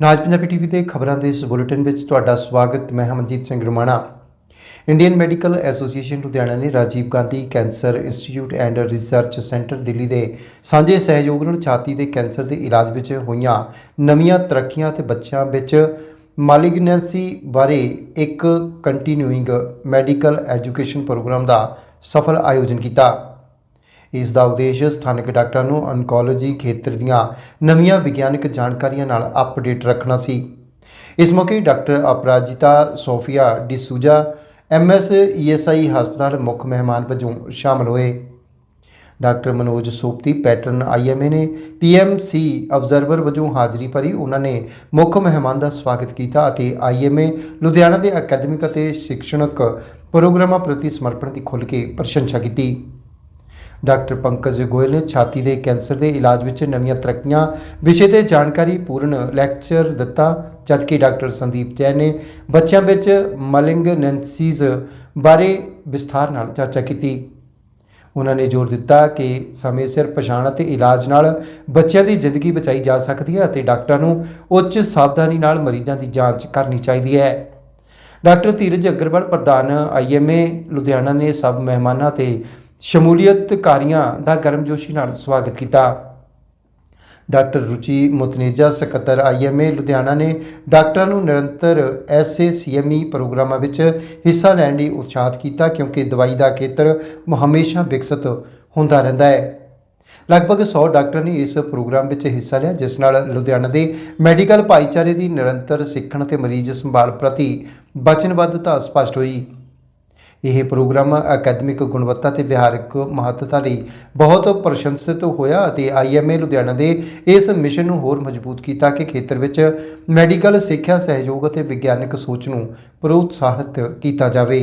ਨਾਜ Punjabi TV ਦੇ ਖਬਰਾਂ ਦੇ ਇਸ ਬੁਲੇਟਿਨ ਵਿੱਚ ਤੁਹਾਡਾ ਸਵਾਗਤ, ਮੈਂ Hamanjit Singh Ramana. Indian Medical Association Ludhiana ਨੇ Rajiv Gandhi Cancer Institute and Research Centre Delhi ਦੇ ਸਾਂਝੇ ਸਹਿਯੋਗ ਨਾਲ ਛਾਤੀ ਦੇ ਕੈਂਸਰ ਦੇ ਇਲਾਜ ਵਿੱਚ ਹੋਈਆਂ ਨਵੀਆਂ ਤਰੱਕੀਆਂ ਤੇ ਬੱਚਿਆਂ ਵਿੱਚ ਮਾਲਿਗਨੈਂਸੀ ਬਾਰੇ ਇੱਕ ਕੰਟੀਨਿਊਇੰਗ ਮੈਡੀਕਲ ਐਜੂਕੇਸ਼ਨ ਪ੍ਰੋਗਰਾਮ ਦਾ ਸਫਲ ਆਯੋਜਨ ਕੀਤਾ। ਇਸ ਦਾ ਉਦੇਸ਼ ਸਥਾਨਕ ਡਾਕਟਰਾਂ ਨੂੰ ਔਨਕੋਲੋਜੀ ਖੇਤਰ ਦੀਆਂ ਨਵੀਆਂ ਵਿਗਿਆਨਕ ਜਾਣਕਾਰੀਆਂ ਨਾਲ ਅਪਡੇਟ ਰੱਖਣਾ ਸੀ। ਇਸ ਮੌਕੇ doctor Aparajita Sophia D'Souza MS ESI ਹਸਪਤਾਲ ਮੁੱਖ ਮਹਿਮਾਨ ਵਜੋਂ ਸ਼ਾਮਲ ਹੋਏ। Doctor Manoj Sopti, patron IMA ਨੇ ਪੀਐਮਸੀ ਅਬਜ਼ਰਵਰ ਵਜੋਂ ਹਾਜ਼ਰੀ ਭਰੀ ਉਹਨਾਂ ਨੇ ਮੁੱਖ ਮਹਿਮਾਨ ਦਾ ਸਵਾਗਤ ਕੀਤਾ ਅਤੇ ਆਈਐਮਏ ਲੁਧਿਆਣਾ ਦੇ ਅਕੈਡਮਿਕ ਅਤੇ ਸਿੱਖਣਕ ਪ੍ਰੋਗਰਾਮਾਂ ਪ੍ਰਤੀ ਸਮਰਪਣ ਦੀ ਖੁੱਲ੍ਹ ਕੇ ਪ੍ਰਸ਼ੰਸਾ ਕੀਤੀ। ਡਾਕਟਰ ਪੰਕਜ ਗੋਇਲ ਨੇ ਛਾਤੀ ਦੇ ਕੈਂਸਰ ਦੇ ਇਲਾਜ ਵਿੱਚ ਨਵੀਆਂ ਤਰੱਕੀਆਂ ਵਿਸ਼ੇ ਤੇ ਜਾਣਕਾਰੀ ਪੂਰਨ ਲੈਕਚਰ ਦਿੱਤਾ ਜਦਕਿ ਡਾਕਟਰ ਸੰਦੀਪ ਜੈਨ ਨੇ ਬੱਚਿਆਂ ਵਿੱਚ ਮਲਿੰਗਨੈਂਸੀਜ਼ ਬਾਰੇ ਵਿਸਥਾਰ ਨਾਲ ਚਰਚਾ ਕੀਤੀ। ਉਹਨਾਂ ਨੇ ਜ਼ੋਰ ਦਿੱਤਾ ਕਿ ਸਮੇਂ ਸਿਰ ਪਛਾਣ ਅਤੇ ਇਲਾਜ ਨਾਲ ਬੱਚਿਆਂ ਦੀ ਜ਼ਿੰਦਗੀ ਬਚਾਈ ਜਾ ਸਕਦੀ ਹੈ ਅਤੇ ਡਾਕਟਰਾਂ ਨੂੰ ਉੱਚ ਸਾਵਧਾਨੀ ਨਾਲ ਮਰੀਜ਼ਾਂ ਦੀ ਜਾਂਚ ਕਰਨੀ ਚਾਹੀਦੀ ਹੈ। ਡਾਕਟਰ ਧੀਰਜ ਅਗਰਵਾਲ ਪ੍ਰਧਾਨ ਆਈਐਮਏ ਲੁਧਿਆਣਾ ਨੇ ਸਭ ਮਹਿਮਾਨਾਂ ਤੇ ਸ਼ਮੂਲੀਅਤਕਾਰੀਆਂ ਦਾ ਗਰਮਜੋਸ਼ੀ ਨਾਲ ਸਵਾਗਤ ਕੀਤਾ। ਡਾਕਟਰ ਰੁਚੀ ਮੁਤਨੇਜਾ, ਸਕੱਤਰ ਆਈਐਮਏ ਲੁਧਿਆਣਾ ਨੇ ਡਾਕਟਰਾਂ ਨੂੰ ਨਿਰੰਤਰ ਐਸਏਸੀਐਮਈ ਪ੍ਰੋਗਰਾਮਾਂ ਵਿੱਚ ਹਿੱਸਾ ਲੈਣ ਲਈ ਉਤਸ਼ਾਹਿਤ ਕੀਤਾ ਕਿਉਂਕਿ ਦਵਾਈ ਦਾ ਖੇਤਰ ਹਮੇਸ਼ਾ ਵਿਕਸਿਤ ਹੁੰਦਾ ਰਹਿੰਦਾ ਹੈ। ਲਗਭਗ 100 ਡਾਕਟਰਾਂ ਨੇ ਇਸ ਪ੍ਰੋਗਰਾਮ ਵਿੱਚ ਹਿੱਸਾ ਲਿਆ, ਜਿਸ ਨਾਲ ਲੁਧਿਆਣਾ ਦੇ ਮੈਡੀਕਲ ਭਾਈਚਾਰੇ ਦੀ ਨਿਰੰਤਰ ਸਿੱਖਣ ਅਤੇ ਮਰੀਜ਼ ਸੰਭਾਲ ਪ੍ਰਤੀ ਵਚਨਬੱਧਤਾ ਸਪਸ਼ਟ ਹੋਈ। ਇਹ ਪ੍ਰੋਗਰਾਮ ਅਕੈਡਮਿਕ ਗੁਣਵੱਤਾ ਤੇ ਵਿਹਾਰਕ ਮਹੱਤਤਾ ਲਈ ਬਹੁਤ ਪ੍ਰਸ਼ੰਸਿਤ ਹੋਇਆ ਅਤੇ ਆਈਐਮਏ ਲੁਧਿਆਣਾ ਦੇ ਇਸ ਮਿਸ਼ਨ ਨੂੰ ਹੋਰ ਮਜ਼ਬੂਤ ਕੀਤਾ ਕਿ ਖੇਤਰ ਵਿੱਚ ਮੈਡੀਕਲ ਸਿੱਖਿਆ ਸਹਿਯੋਗ ਅਤੇ ਵਿਗਿਆਨਕ ਸੋਚ ਨੂੰ ਪ੍ਰੋਤਸਾਹਿਤ ਕੀਤਾ ਜਾਵੇ।